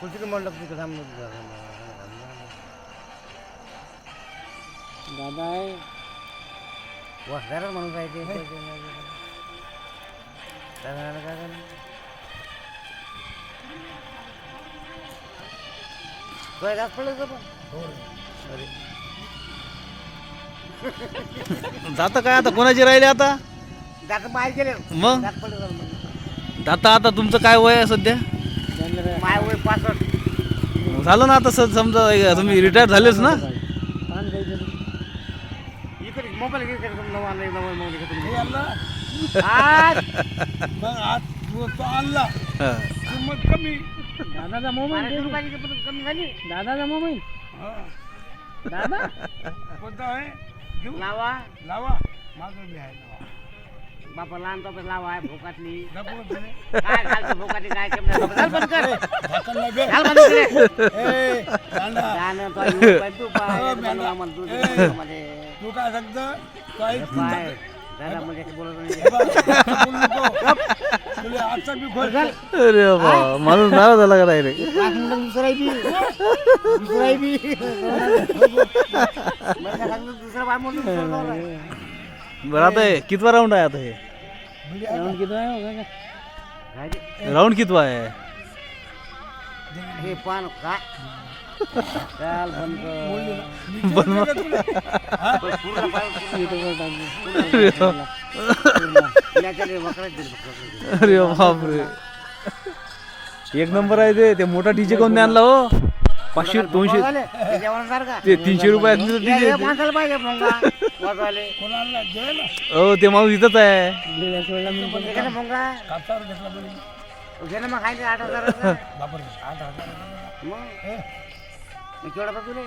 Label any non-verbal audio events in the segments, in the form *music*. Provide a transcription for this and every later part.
कुठे म्हणलं तिकडे थांब दादा? आहे. वसदारच म्हणून काय ते दादा काय झालं काय पडलं का पण? दाता *laughs* काय आता? कोणाचे राहिले आता? दात बाहेर गेले. मग? दात पडलं का म्हणून. दाता आता तुमचं काय वय आहे सध्या? माय वय पासष्ट झालं ना आता स- समजा तुम्ही रिटायर झालेच ना? इकडे मोबाईल नवा नाही नवा मोबाईल घेतो हे आणला आज? मग आज तो तो आणला हा. किंमत कमी. दादाचा मोबाईल बाराशे रुपयाची किंमत कमी झाली? दादाचा मोबाईल? हा. दादा? कोणता आहे? घेऊ? लावा. लावा. माझं बी आहे लावा. बापा लहान तर लावा आहे भोकातली दाखवत नाही. काय घालतो भोकातली काय केलं घाल बंद कर झाकण लाव बे. घाल बंद कर ए, दांडा. गाणं तो येऊ पाय, तू पाय, बनवा मॅडम. म्हण तू ए. तू मध्ये. तू काय सांगतो तो ऐक तू पाय. सांगतो. दादा म्हणजे काही बोलत नाही. बघ, असं बोलू नको. तुला आजचा बी खोल अरे बाबा माणूस नाराज झाला का नाही रे दुसराही बी. दुसराही बी. दुसरा पाय म्हणून. बरं आता कितवा राऊंड आहे आता हे राऊंड किती आहे हो? काय? राऊंड कितवा आहे हे पान काय बंद. अरे बापरे एक नंबर आहे ते. ते मोठा डीजे कोण आणला हो? पाचशे दोनशे? ते तीनशे रुपयात या- डीजे या माणसाला पाहिजे जेवायला? हो ते माणूस इथंच आहे. गेल्या सोळा मिनिटं घे ना भोंगा. कापसावर घेतला बरी घे ना मग खायचे आठ हजाराचं. बापरे आठ हजार मग? मग केवढा पाहिजे तुले?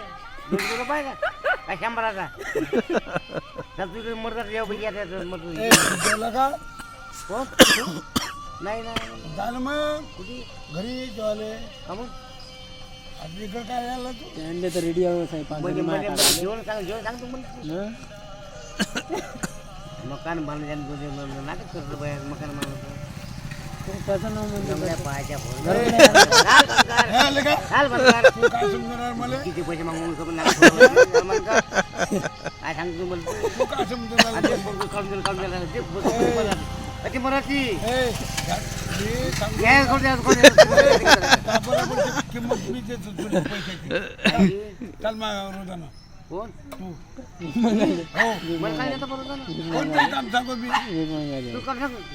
दोन किलो पाहिजे. का? काय शंभराचा? तर तुझे मरतात येऊ पैकी येतात मग तुझी. ए, जेवला का? कोण? नाही नाही. जा ना मग. कुठे? घरी जेवाले का मग? आज इकडं काय आला तू? आणले तर रेडी आहे साहेब. पाच म्हणजे म्हणजे जेवण सांग जेवण सांग तू मला. मकान बांधल्याने तुझे नाटक करतो बाहेर मकान बांधतो हं? त्याचं नाव म्हणजे जमल्या पायाच्या का. तू काय समजणार मला? किती पैसे मागून करून लागले थोडं बंद कर. काय सांगतो मला तू काय समजणार आणि ते काढून दिलं, काढून दिलं. मराठी. ए, जा- मी सांगतो. घ्या, कोण द्या, कोण द्या. त्या बरोबर किंमत मी देतो पैशाची चल मग रोजानं. कोण? तू हो. मला काय बरोबर. तू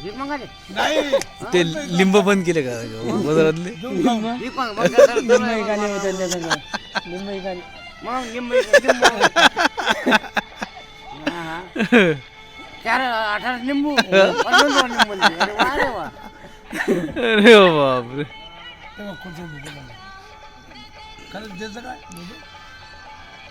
भीक मागाले लिंब बंद केले का? बाजारातले? भीक माग लिंब. लिंब निंब निंबू हा, हा. चार अठरा दोन दिले. अरे वा रे वा. अरे बापरे. खरंच द्यायचं काय?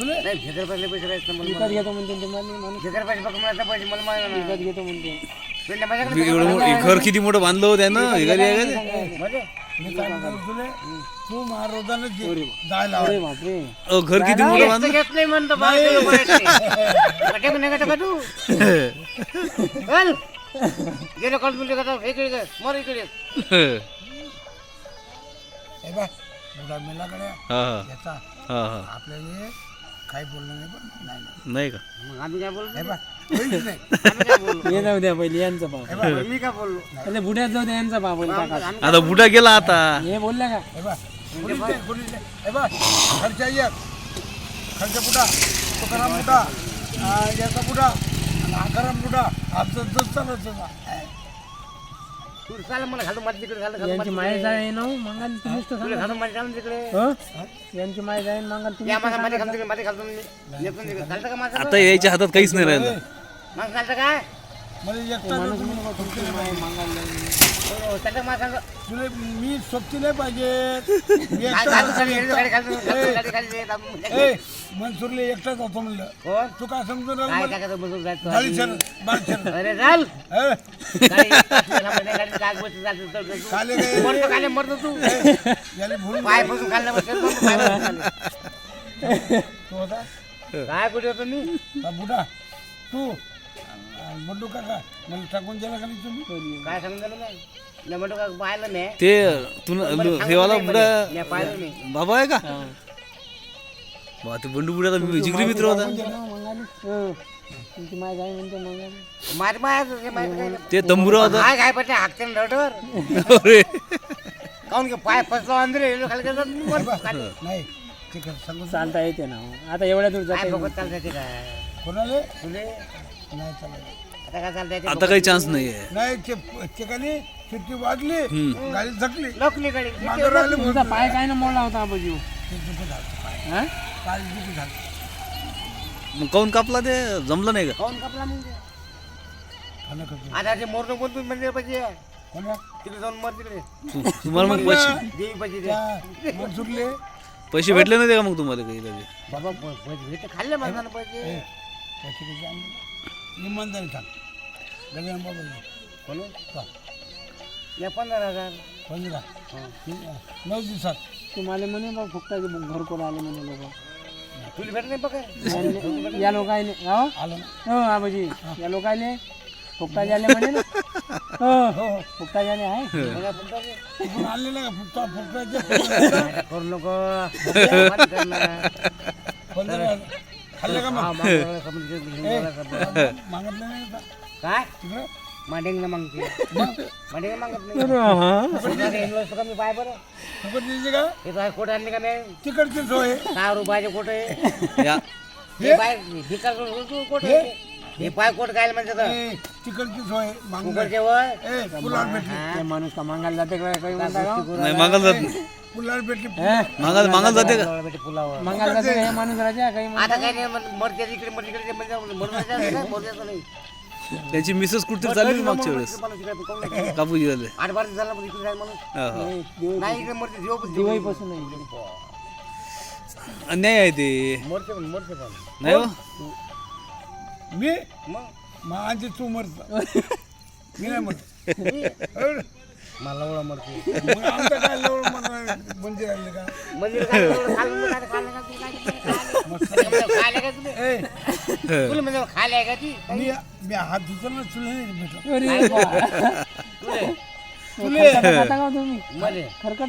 नाही पैसे पैसे राहायचं मला घेतो म्हणते तुम्हाला म्हणून. घेतर पैसे बघ मला पैसे मला माहिती विकत नाही घेतो म्हणते. पेंड्या माझ्याकडे एवढं मोठं- हे घर किती मोठं बांधलं हो त्यानं? हे घरी का ते? मध्ये मी काय म्हणतो तुले तू महारोजानच घे जायला अरे बापरे. अहो, घर किती मोठं बांधलं? घेत नाही म्हणतो *laughs* नाही. का तू *laughs* चल. गेलो कॉल तुला का इकडे कर मर इकडे हे बुडा हा हा. याचा. हा हा. आपल्याला काही बोलणं नाही पण नाही नाही. नाही का? मग आम्ही काय बोललो? हे बा होईच नाही आम्ही काय बोललो? ये जाऊ द्या पहिले यांचं पाव मी काय बोललो? पहिले बुड्यात जाऊ द्या यांचं पाव पहिले काका आम्ही आता बुडा गेला आता. हे बोलल्या का? हे बा नाही हे बा खर्च एक खर्च बुडा तुकाराम बुडा आ, याचा बुडा आणि आकाराम बुडा. आमचं दूध चालत होता तू चाल मला घालून माझ्या तिकडे घालून यांची माय जाय ना हो, मंगाल तुम्हीच तर तुला माझ्या घालून तिकडे. सांगा यांची माय जाईन मंगाल तुम्ही या माझ्या मध्ये घालून तिकडे मध्ये घालतो मी येतो तिकडे. घालतं का माझं? आता यायच्या हातात काहीच नाही राहिलं. मग घालतं काय मला एकटा का तुमची माय हो, त्याचं मला सांग. तुला मी सोबती नाही पाहिजे मनसूरले एकटा जातो म्हणलं कोण? तू काय समजू काय ना टाकायचं बसून जायचं गाडी आधी? शर बाल शर अरे चाल. खाली मरतो तू पाय बसून खाल्लं. तू होता काय कुठे होतो मी हा बुडा तू अं, बंडू काका मला टाकून दिला का नाही तुम्ही? काय सांगून झालं नाही? मी म्हणतो का पाहिलं नाही. ते तुला हेवाला बुडा मी पाहिलं नाही. बाबा आहे का? बा ते बंडू बुड्याचा जिगरी मित्र होता. हो. तुमची म्हणते मंगाली. मारायचं ते माहिती काय? ते तंबुरा होता. काय काय पडते हाकते ना रडवर. अरे. काऊन की पाय फसलो अंदर खाली गेलो, मी मरतो खाली. नाही ते कर सांगू चालता येते ना. आता एवढ्या दूर काय जाते बघत चालतं ते काय? कोणाले? तुले? नाही चालत आता काय काही चान्स नाही आहे नाही ते शिट्टी वाजली गाडी झकली लोकली गाडी मागं राहिले तुमचा पाय काय ना मोडला होता आबाजी हा? काल दुखी झालं. मग काऊन कापला ते? जमलं नाही का? काऊन कापला मग ते? खाणं करतो आता ते मोरणं कोणतं म्हणजे पाहिजे. कोणा तिकडे जाऊन मर तिकडे. तु- तुम्हाला मग पैसे देवी पाहिजे ते. त्या मनसुरले पैसे भेटले नाही का मग तुम्हाला काही बाबा पैसे खाल्ले पैसे. पैसे किती आणले इमानदारी सांग गजानन बाबा या पंधरा हजार. पंधरा. नऊ दिवसात. तुम्हाला म्हणे बा फुकटाचे घर कोण आले म्हणे लोक. तुला भेट नाही बघा या लोकायले हो? हो आबाजी. या लोकायले फुकटाचे आले म्हणे ना. हो हो हो. आहे. फुकटा दे. तिकडून आणलेलं का? फुटताचे आता करू नको. *laughs* खाल्ले का हा, मग मागं? समजून घे, घेऊन मला करणार. मागितलं नाही का? काय? तिकडे? मांडेंग ना मागते मग मांडेंग मागत नाही. फुकटा दे, इनवॉइस कमी पाय बरं. फुकट द्यायचे का? हे तो कोट आणले का नाही? तिकडची सोय सहा रुपयाचे कोट आहे. या. हे पाय भिकार कोट आहे हे? पाय कोट काय म्हणते तर? ए, तिकडची सोय मागून कुकडचे वय ए फुलार भेटली. ते माणूस का मागायला जाते का? काही का? नाही मागायला जात नाही. फुलार भेटली. जाते का? बेटे पुलावर. जाते. हे माणूस राजा काही आता काय नाही. मग मरते इकडे मरते इकडे म्हणजे मरते नाही मरते नाही. त्याची मिसेस कुठतरी चालली होती मागच्या वेळेस? माणूस इकडे नाही. झाले. आठ बार झाला पण इकडे हा, हा. दिवाळी नाही इकडे मरते जीव दिवाळी पासून नाही अन्याय आहे ते. मरते पण मरते पण नाही हो? मी? मग? माझी तू मरत. मी नाही मरत. मला मरते. मग आमचं काय लवळ मला मंदिर आणले का? मंदिर तुला का तुला ए. तुला म्हणजे खायला का ती? मी मी हात धुतो ना तुला नाही. तुले खरकट